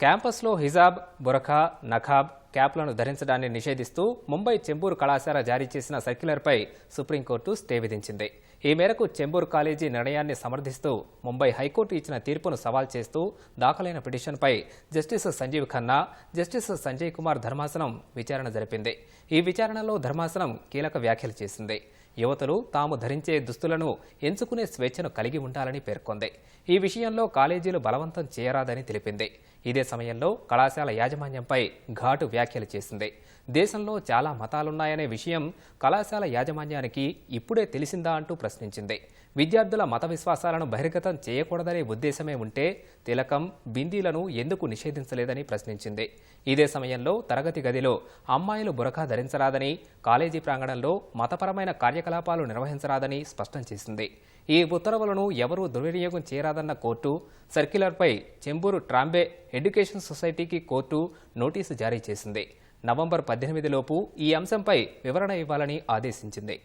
క్యాంపస్లో హిజాబ్ బురఖా నఖాబ్ క్యాప్లను ధరించడాన్ని నిషేధిస్తూ ముంబై చెంబూరు కళాశాల జారీ చేసిన సర్క్యులర్పై సుప్రీంకోర్టు స్టే విధించింది. ఈ మేరకు చెంబూరు కాలేజీ నిర్ణయాన్ని సమర్థిస్తూ ముంబై హైకోర్టు ఇచ్చిన తీర్పును సవాల్ చేస్తూ దాఖలైన పిటిషన్పై జస్టిస్ సంజీవ్ ఖన్నా జస్టిస్ సంజయ్ కుమార్ ధర్మాసనం విచారణ జరిపింది. ఈ విచారణలో ధర్మాసనం కీలక వ్యాఖ్యలు చేసింది. యువతులు తాము ధరించే దుస్తులను ఎంచుకునే స్వేచ్ఛను కలిగి ఉండాలని పేర్కొంది. ఈ విషయంలో కాలేజీలు బలవంతం చేయరాదని తెలిపింది. ఇదే సమయంలో కళాశాల యాజమాన్యంపై ఘాటు వ్యాఖ్యలు చేసింది. దేశంలో చాలా మతాలున్నాయనే విషయం కళాశాల యాజమాన్యానికి ఇప్పుడే తెలిసిందా అంటూ ప్రశ్నించింది. విద్యార్థుల మత విశ్వాసాలను బహిర్గతం చేయకూడదనే ఉద్దేశమే ఉంటే తిలకం బిందీలను ఎందుకు నిషేధించలేదని ప్రశ్నించింది. ఇదే సమయంలో తరగతి గదిలో అమ్మాయిలు బురఖా ధరించరాదని కాలేజీ ప్రాంగణంలో మతపరమైన కార్యకలాపాలు నిర్వహించరాదని స్పష్టం చేసింది. ఈ ఉత్తర్వులను ఎవరూ దుర్వినియోగం చేయరాదన్న కోర్టు సర్క్యులర్పై చెంబూరు ట్రాంబే ఎడ్యుకేషన్ సొసైటీకి కోర్టు నోటీసు జారీ చేసింది. నవంబర్ పద్దెనిమిదిలోపు ఈ అంశంపై వివరణ ఇవ్వాలని ఆదేశించింది.